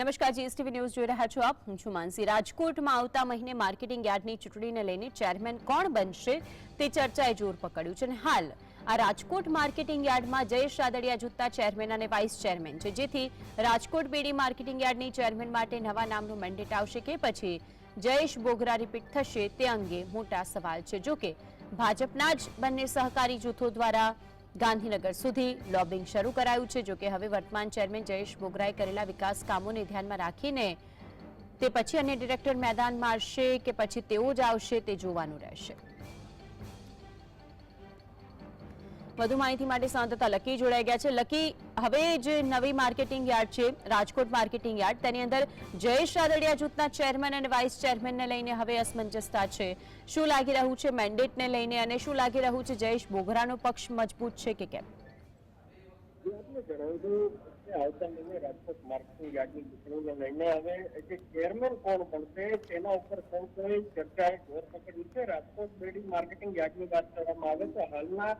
નમસ્કાર, GSTV news જોઈ રહ્યા છો આપ. હું છું માનસી. રાજકોટમાં આવતા મહિને માર્કેટિંગ યાર્ડની ચૂંટણીને લઈને ચેરમેન કોણ બનશે તે ચર્ચાએ જોર પકડ્યું છે અને હાલ આ રાજકોટ માર્કેટિંગ યાર્ડમાં જયેશ રાદડિયા જૂથના ચેરમેન અને વાઇસ ચેરમેન છે. જેથી રાજકોટ બેડી માર્કેટિંગ યાર્ડની ચેરમેન માટે નવા નામનું મેન્ડેટ આવશે કે પછી જયેશ બોગરા રિપીટ થશે તે અંગે મોટા સવાલ છે. જોકે ભાજપના જ બંને સહકારી જૂથો દ્વારા ગાંધીનગર સુધી લોબિંગ શરૂ કરાયું છે, જોકે હવે વર્તમાન ચેરમેન જયેશ બોગરાએ કરેલા વિકાસ કામોને ધ્યાનમાં રાખીને તે પછી અન્ય ડિરેક્ટર મેદાનમાં આવશે કે પછી તેઓ જ આવશે તે જોવાનું રહેશે. વધુ માહિતી માટે સંવાદદાતા લકી જોડાઈ ગયા છે. લકી, હવે જે નવી માર્કેટિંગ યાર્ડ છે, રાજકોટ માર્કેટિંગ યાર્ડ, તેની અંદર જયેશ રાદડિયા જૂથના ચેરમેન અને વાઇસ ચેરમેનને લઈને હવે અસમંજસતા છે. શું લાગી રહ્યું છે મેન્ડેટને લઈને અને શું લાગી રહ્યું છે જયેશ બોગરાનો પક્ષ મજબૂત છે કે કેમ? રાજકોટ માર્કેટિંગ યાર્ડની ચૂંટણીને લઈને હવે જે ચેરમેન કોણ બનશે તેના ઉપર સૌ કોઈ ચર્ચાએ જોર પકડ્યું છે. રાજકોટ બેડી માર્કેટિંગ યાર્ડની વાત કરવામાં આવે તો હાલના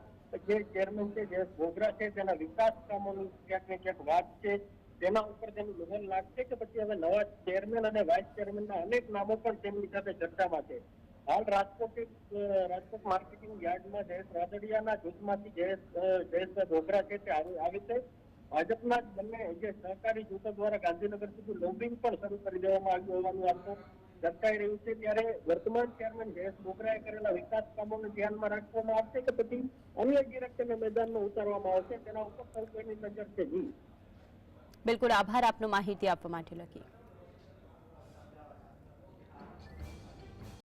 જે ચેરમેન છે જે ગોગરા છે તેના વિકાસ કામોની ક્યાંક ને ક્યાંક વાત છે. તેના ઉપર તેનું મહેર લાગશે કે પછી હવે નવા ચેરમેન અને વાઇસ ચેરમેનના અનેક નામો પણ તેમની સાથે ચર્ચામાં છે. હાલ રાજકોટ રાજકોટ માર્કેટિંગ યાર્ડમાં જયેશ રાદડિયાના જૂથમાંથી જયેશ અ, જયેશભાઈ બોગરા છે તે આવી છે. ભાજપના બંને જે સહકારી જૂથો દ્વારા ગાંધીનગર સુધી લોબિંગ પણ શરૂ કરી દેવામાં આવ્યું હોવાનું આપણું દર્શાઈ રહ્યું છે. ત્યારે વર્તમાન ચેરમેન જયેશ બોગરાએ કરેલા વિકાસ કામોને ધ્યાનમાં રાખવામાં આવશે કે પછી અન્ય ડિરેક્ટરને મેદાનમાં ઉતારવામાં આવશે? તેના ઉપર સૌ કોઈની નજર છે જી બિલકુલ આભાર આપનો માહિતી આપવા માટે લકી